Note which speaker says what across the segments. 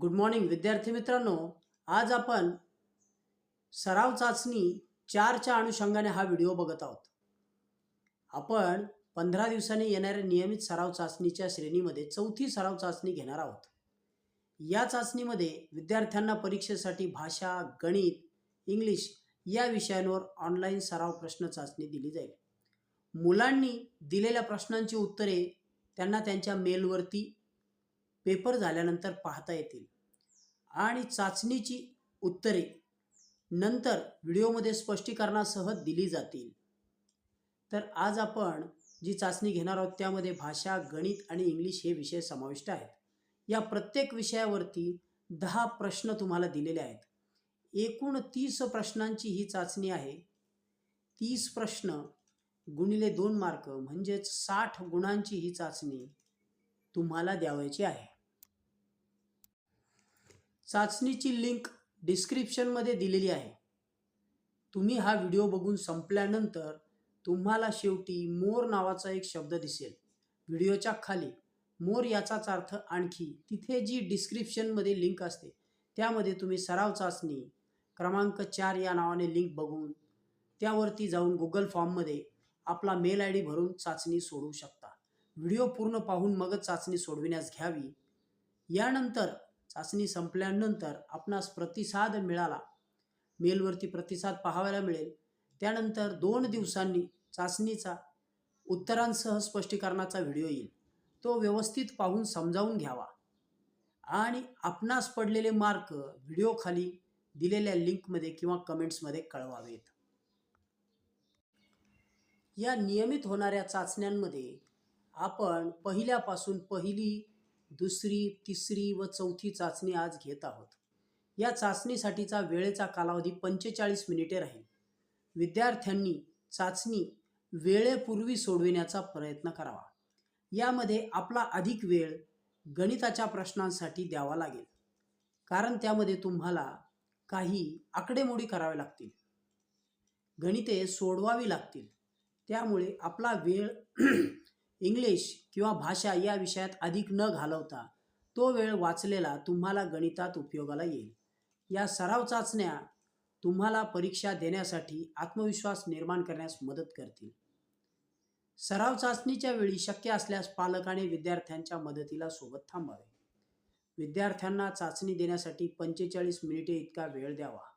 Speaker 1: Good morning विद्यार्थी मित्रांनो. आज आपण सराव चाचणी चारच्या अनुषंगाने हा व्हिडिओ बघत आहोत. आपण पंधरा दिवसांनी येणाऱ्या नियमित सराव चाचणीच्या श्रेणीमध्ये चौथी सराव चाचणी घेणार आहोत. या चाचणीमध्ये विद्यार्थ्यांना परीक्षेसाठी भाषा गणित इंग्लिश या विषयांवर ऑनलाईन सराव प्रश्न चाचणी दिली जाईल. मुलांनी दिलेल्या प्रश्नांची उत्तरे त्यांना त्यांच्या मेलवरती पेपर झाल्यानंतर पाहता येतील. आणि चाचणीची उत्तरे नंतर व्हिडिओमध्ये स्पष्टीकरणासह दिली जातील. तर आज आपण जी चाचणी घेणार आहोत त्यामध्ये भाषा गणित आणि इंग्लिश हे विषय समाविष्ट आहेत. या प्रत्येक विषयावरती दहा प्रश्न तुम्हाला दिलेले आहेत. एकूण तीस प्रश्नांची ही चाचणी आहे. तीस प्रश्न गुणिले दोन मार्क म्हणजेच साठ गुणांची ही चाचणी तुम्हाला द्यावायची आहे. चाचणीची लिंक डिस्क्रिप्शनमध्ये दिलेली आहे. तुम्ही हा व्हिडिओ बघून संपल्यानंतर तुम्हाला शेवटी मोर नावाचा एक शब्द दिसेल. व्हिडिओच्या खाली मोर याचाच अर्थ आणखी तिथे जी डिस्क्रिप्शनमध्ये लिंक असते त्यामध्ये तुम्ही सराव चाचणी क्रमांक चार या नावाने लिंक बघून त्यावरती जाऊन गुगल फॉर्ममध्ये आपला मेल आय डी भरून चाचणी सोडवू शकता. व्हिडिओ पूर्ण पाहून मगच चाचणी सोडविण्यास घ्यावी. यानंतर चाचणी संपल्यानंतर आपणास प्रतिसाद मिळाला. मेलवरती प्रतिसाद पाहायला मिळेल. त्यानंतर दोन दिवसांनी चाचणीचा उत्तरांसह स्पष्टीकरणाचा व्हिडिओ येईल. तो व्यवस्थित पाहून समजावून घ्यावा. आणि आपणास पडलेले मार्क व्हिडिओखाली दिलेल्या लिंकमध्ये किंवा कमेंट्समध्ये कळवावेत. या नियमित होणाऱ्या चाचण्यांमध्ये आपण पहिल्यापासून पहिली दुसरी तिसरी व चौथी चाचणी आज घेत आहोत. या चाचणीसाठीचा वेळेचा कालावधी पंचेचाळीस मिनिटे राहील. विद्यार्थ्यांनी चाचणी वेळेपूर्वी सोडविण्याचा प्रयत्न करावा. यामध्ये आपला अधिक वेळ गणिताच्या प्रश्नांसाठी द्यावा लागेल. कारण त्यामध्ये तुम्हाला काही आकडेमोडी कराव्या लागतील. गणिते सोडवावी लागतील. त्यामुळे आपला वेळ इंग्लिश किंवा भाषा या विषयात अधिक न घालवता तो वेळ वाचलेला तुम्हाला गणितात उपयोगाला येईल. या सराव चाचण्या तुम्हाला परीक्षा देण्यासाठी आत्मविश्वास निर्माण करण्यास मदत करतील. सराव चाचणीच्या वेळी शक्य असल्यास पालकाने विद्यार्थ्यांच्या मदतीला सोबत थांबावे. विद्यार्थ्यांना चाचणी देण्यासाठी पंचेचाळीस मिनिटे इतका वेळ द्यावा.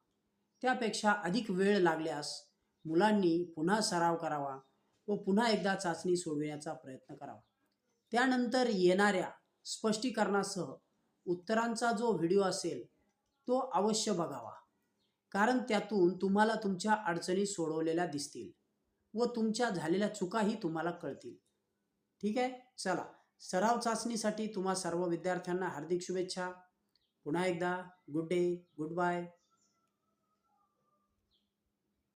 Speaker 1: त्यापेक्षा अधिक वेळ लागल्यास मुलांनी पुन्हा सराव करावा व पुन्हा एकदा चाचणी सोडविण्याचा प्रयत्न करावा. त्यानंतर येणाऱ्या स्पष्टीकरणासह उत्तरांचा जो व्हिडिओ असेल तो अवश्य बघावा. कारण त्यातून तुम्हाला तुमच्या अडचणी सोडवलेल्या दिसतील व तुमच्या झालेल्या चुकाही तुम्हाला कळतील. ठीक आहे? चला. सराव चाचणीसाठी तुम्हा सर्व विद्यार्थ्यांना हार्दिक शुभेच्छा. पुन्हा एकदा गुड डे गुड बाय.